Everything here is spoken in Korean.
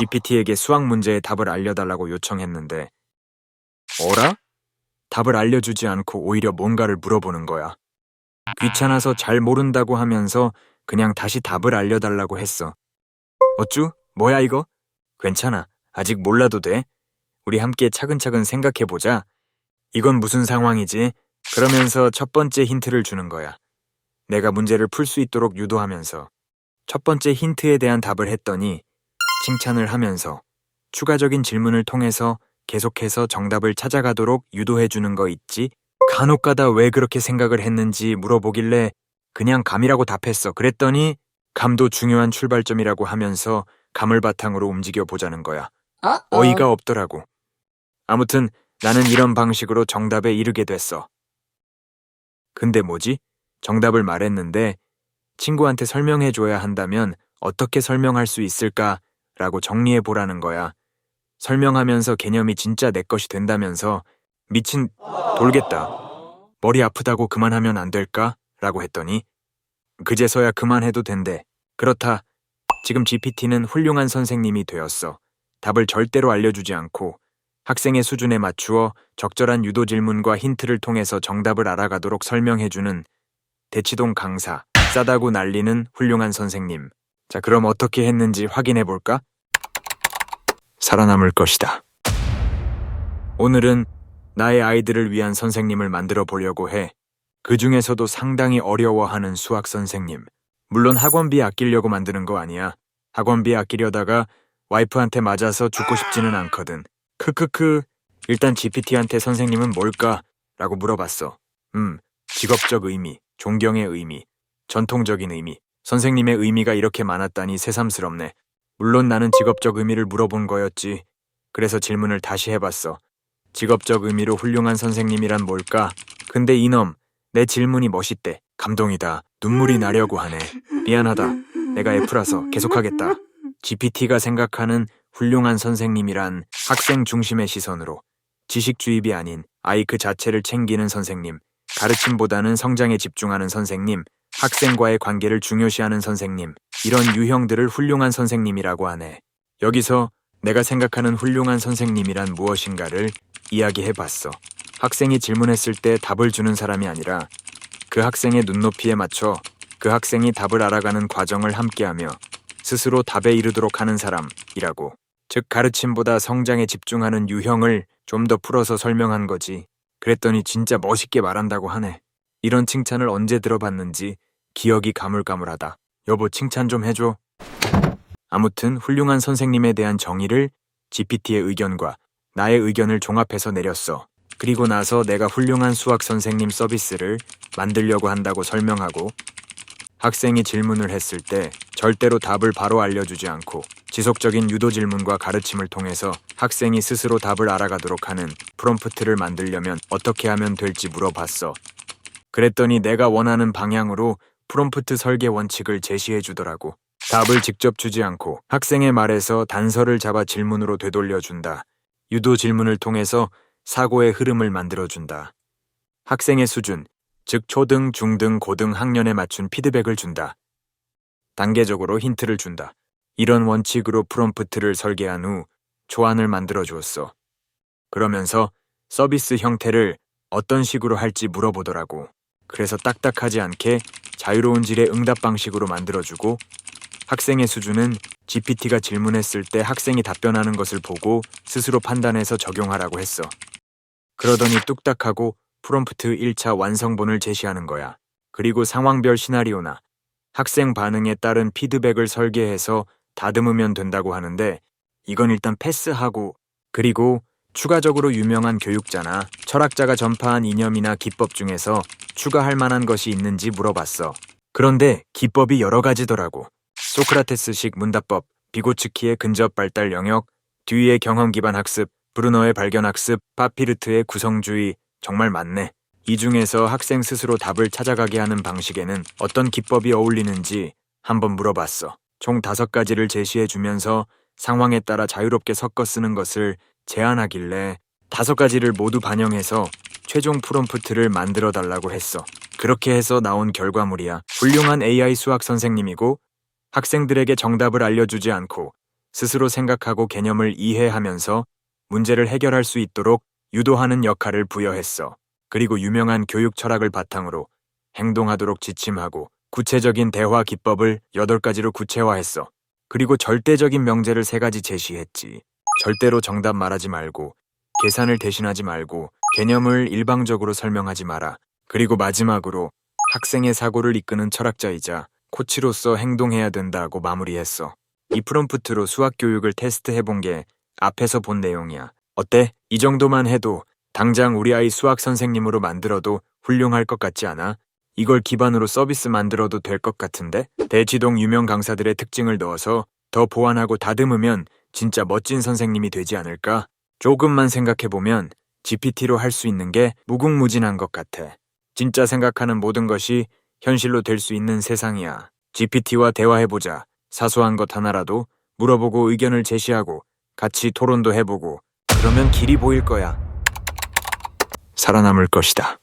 GPT에게 수학 문제의 답을 알려달라고 요청했는데, 어라? 답을 알려주지 않고 오히려 뭔가를 물어보는 거야. 귀찮아서 잘 모른다고 하면서 그냥 다시 답을 알려달라고 했어. 어쭈? 뭐야 이거? 괜찮아. 아직 몰라도 돼. 우리 함께 차근차근 생각해보자. 이건 무슨 상황이지? 그러면서 첫 번째 힌트를 주는 거야. 내가 문제를 풀 수 있도록 유도하면서 첫 번째 힌트에 대한 답을 했더니 칭찬을 하면서 추가적인 질문을 통해서 계속해서 정답을 찾아가도록 유도해 주는 거 있지? 간혹 가다 왜 그렇게 생각을 했는지 물어보길래 그냥 감이라고 답했어. 그랬더니 감도 중요한 출발점이라고 하면서 감을 바탕으로 움직여 보자는 거야. 어이가 없더라고. 아무튼 나는 이런 방식으로 정답에 이르게 됐어. 근데 뭐지? 정답을 말했는데 친구한테 설명해 줘야 한다면 어떻게 설명할 수 있을까? 라고 정리해 보라는 거야. 설명하면서 개념이 진짜 내 것이 된다면서 미친 돌겠다. 머리 아프다고 그만하면 안 될까? 라고 했더니 그제서야 그만해도 된대. 그렇다. 지금 GPT는 훌륭한 선생님이 되었어. 답을 절대로 알려주지 않고 학생의 수준에 맞추어 적절한 유도 질문과 힌트를 통해서 정답을 알아가도록 설명해주는 대치동 강사, 싸다고 날리는 훌륭한 선생님. 자, 그럼 어떻게 했는지 확인해 볼까? 살아남을 것이다. 오늘은 나의 아이들을 위한 선생님을 만들어 보려고 해. 그 중에서도 상당히 어려워하는 수학 선생님. 물론 학원비 아끼려고 만드는 거 아니야. 학원비 아끼려다가 와이프한테 맞아서 죽고 싶지는 않거든. 크크크. 일단 GPT한테 선생님은 뭘까? 라고 물어봤어. 음, 직업적 의미, 존경의 의미, 전통적인 의미, 선생님의 의미가 이렇게 많았다니 새삼스럽네. 물론 나는 직업적 의미를 물어본 거였지. 그래서 질문을 다시 해봤어. 직업적 의미로 훌륭한 선생님이란 뭘까? 근데 이놈, 내 질문이 멋있대. 감동이다. 눈물이 나려고 하네. 미안하다. 내가 F라서 계속하겠다. GPT가 생각하는 훌륭한 선생님이란 학생 중심의 시선으로 지식 주입이 아닌 아이 그 자체를 챙기는 선생님, 가르침보다는 성장에 집중하는 선생님, 학생과의 관계를 중요시하는 선생님, 이런 유형들을 훌륭한 선생님이라고 하네. 여기서 내가 생각하는 훌륭한 선생님이란 무엇인가를 이야기해 봤어. 학생이 질문했을 때 답을 주는 사람이 아니라 그 학생의 눈높이에 맞춰 그 학생이 답을 알아가는 과정을 함께하며 스스로 답에 이르도록 하는 사람이라고. 즉, 가르침보다 성장에 집중하는 유형을 좀 더 풀어서 설명한 거지. 그랬더니 진짜 멋있게 말한다고 하네. 이런 칭찬을 언제 들어봤는지 기억이 가물가물하다. 여보, 칭찬 좀 해줘. 아무튼 훌륭한 선생님에 대한 정의를 GPT의 의견과 나의 의견을 종합해서 내렸어. 그리고 나서 내가 훌륭한 수학 선생님 서비스를 만들려고 한다고 설명하고 학생이 질문을 했을 때 절대로 답을 바로 알려주지 않고 지속적인 유도 질문과 가르침을 통해서 학생이 스스로 답을 알아가도록 하는 프롬프트를 만들려면 어떻게 하면 될지 물어봤어. 그랬더니 내가 원하는 방향으로 프롬프트 설계 원칙을 제시해 주더라고. 답을 직접 주지 않고 학생의 말에서 단서를 잡아 질문으로 되돌려 준다. 유도 질문을 통해서 사고의 흐름을 만들어 준다. 학생의 수준, 즉 초등, 중등, 고등 학년에 맞춘 피드백을 준다. 단계적으로 힌트를 준다. 이런 원칙으로 프롬프트를 설계한 후 초안을 만들어 주었어. 그러면서 서비스 형태를 어떤 식으로 할지 물어보더라고. 그래서 딱딱하지 않게 자유로운 질의 응답 방식으로 만들어주고 학생의 수준은 GPT가 질문했을 때 학생이 답변하는 것을 보고 스스로 판단해서 적용하라고 했어. 그러더니 뚝딱하고 프롬프트 1차 완성본을 제시하는 거야. 그리고 상황별 시나리오나 학생 반응에 따른 피드백을 설계해서 다듬으면 된다고 하는데 이건 일단 패스하고 그리고 추가적으로 유명한 교육자나 철학자가 전파한 이념이나 기법 중에서 추가할 만한 것이 있는지 물어봤어. 그런데 기법이 여러 가지더라고. 소크라테스식 문답법, 비고츠키의 근접 발달 영역, 듀이의 경험 기반 학습, 브루너의 발견 학습, 파피르트의 구성주의, 정말 많네. 이 중에서 학생 스스로 답을 찾아가게 하는 방식에는 어떤 기법이 어울리는지 한번 물어봤어. 총 다섯 가지를 제시해 주면서 상황에 따라 자유롭게 섞어 쓰는 것을 제안하길래 다섯 가지를 모두 반영해서 최종 프롬프트를 만들어 달라고 했어. 그렇게 해서 나온 결과물이야. 훌륭한 AI 수학 선생님이고 학생들에게 정답을 알려주지 않고 스스로 생각하고 개념을 이해하면서 문제를 해결할 수 있도록 유도하는 역할을 부여했어. 그리고 유명한 교육 철학을 바탕으로 행동하도록 지침하고 구체적인 대화 기법을 8가지로 구체화했어. 그리고 절대적인 명제를 3가지 제시했지. 절대로 정답 말하지 말고 계산을 대신하지 말고 개념을 일방적으로 설명하지 마라. 그리고 마지막으로 학생의 사고를 이끄는 철학자이자 코치로서 행동해야 된다고 마무리했어. 이 프롬프트로 수학 교육을 테스트해 본 게 앞에서 본 내용이야. 어때? 이 정도만 해도 당장 우리 아이 수학 선생님으로 만들어도 훌륭할 것 같지 않아? 이걸 기반으로 서비스 만들어도 될 것 같은데? 대치동 유명 강사들의 특징을 넣어서 더 보완하고 다듬으면 진짜 멋진 선생님이 되지 않을까? 조금만 생각해보면 GPT로 할 수 있는 게 무궁무진한 것 같아. 진짜 생각하는 모든 것이 현실로 될 수 있는 세상이야. GPT와 대화해보자. 사소한 것 하나라도 물어보고 의견을 제시하고 같이 토론도 해보고 그러면 길이 보일 거야. 살아남을 것이다.